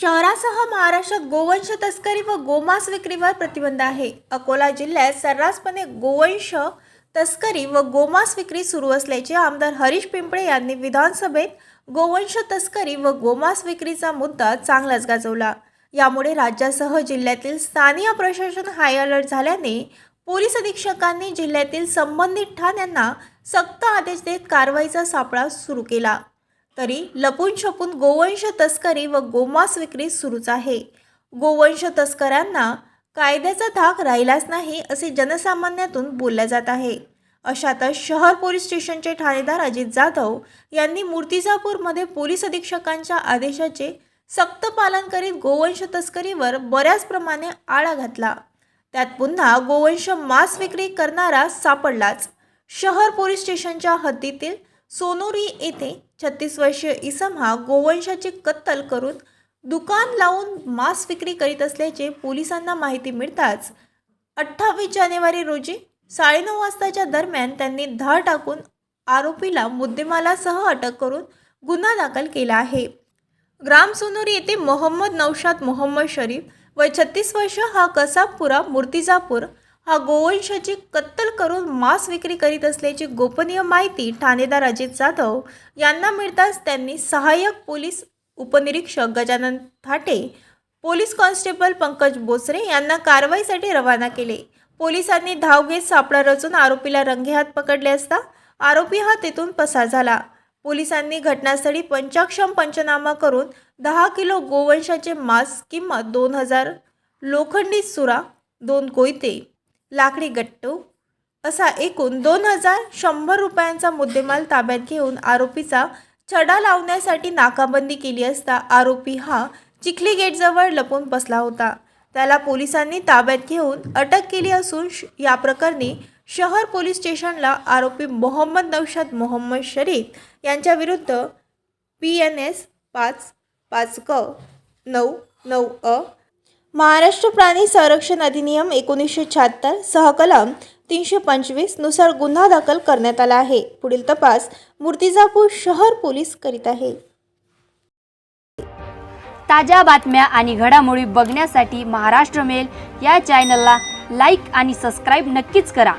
शहरासह महाराष्ट्रात गोवंश तस्करी व गोमांस विक्रीवर प्रतिबंध आहे. अकोला जिल्ह्यात सर्रासपणे गोवंश तस्करी व गोमांस विक्री सुरू असल्याचे आमदार हरीश पिंपळे यांनी विधानसभेत गोवंश तस्करी व गोमांस विक्रीचा मुद्दा चांगलाच गाजवला. यामुळे राज्यासह जिल्ह्यातील स्थानीय प्रशासन हाय अलर्ट झाल्याने पोलीस अधीक्षकांनी जिल्ह्यातील संबंधित ठाण्यांना सक्त आदेश देत कारवाईचा सापळा सुरू केला. तरी लपून छपून गोवंश तस्करी व गोमांस विक्री सुरूच आहे. गोवंश तस्करांना कायद्याचा धाक राहिलाच नाही असे जनसामान्यातून बोलल्या जात आहे. अशातच शहर पोलीस स्टेशनचे ठाणेदार अजित जाधव यांनी मूर्तिजापूरमध्ये पोलीस अधीक्षकांच्या आदेशाचे सक्त पालन करीत गोवंश तस्करीवर बऱ्याच प्रमाणे आळा घातला. त्यात पुन्हा गोवंश मांस विक्री करणारा सापडलाच. शहर पोलीस स्टेशनच्या हद्दीतील सोनोरी येथे छत्तीस वर्षीय इसम हा गोवंशाची कत्तल करून दुकान लावून मांस विक्री करीत असल्याचे पोलिसांना माहिती मिळताच अठ्ठावीस जानेवारी रोजी साडेनऊ वाजताच्या दरम्यान त्यांनी धाड टाकून आरोपीला मुद्देमालासह अटक करून गुन्हा दाखल केला आहे. ग्राम सोनोरी येथे मोहम्मद नौशाद मोहम्मद शरीफ वय छत्तीस वर्ष हा कसाबपुरा मूर्तिजापूर हा गोवंशाची कत्तल करून मांस विक्री करीत असल्याची गोपनीय माहिती ठाणेदार अजित जाधव यांना मिळताच त्यांनी सहाय्यक पोलीस उपनिरीक्षक गजानन थाटे पोलीस कॉन्स्टेबल पंकज बोसरे यांना कारवाईसाठी रवाना केले. पोलिसांनी धाव घेत सापळा रचून आरोपीला रंगेहात पकडले असता आरोपी हा तेथून पसार झाला. पोलिसांनी घटनास्थळी पंचाक्षम पंचनामा करून दहा किलो गोवंशाचे मांस किंमत दोन हजार लोखंडी सुरा दोन कोयते लाकडी गट्टू असा एकूण दोन हजार शंभर रुपयांचा मुद्देमाल ताब्यात घेऊन आरोपीचा छडा लावण्यासाठी नाकाबंदी केली असता आरोपी हा चिखली गेटजवळ लपून बसला होता. त्याला पोलिसांनी ताब्यात घेऊन अटक केली असून श- या प्रकरणी शहर पोलीस स्टेशनला आरोपी मोहम्मद नौशाद मोहम्मद शरीफ यांच्याविरुद्ध पी एन एस पाच पाच क नऊ नऊ अ महाराष्ट्र प्राणी संरक्षण अधिनियम एकोणीसशे शहात्तर सहकलम तीनशे पंचवीसनुसार गुन्हा दाखल करण्यात आला आहे. पुढील तपास मूर्तिजापूर शहर पोलीस करीत आहे. ताज्या बातम्या आणि घडामोडी बघण्यासाठी महाराष्ट्र मेल या चॅनलला लाईक आणि सबस्क्राईब नक्कीच करा.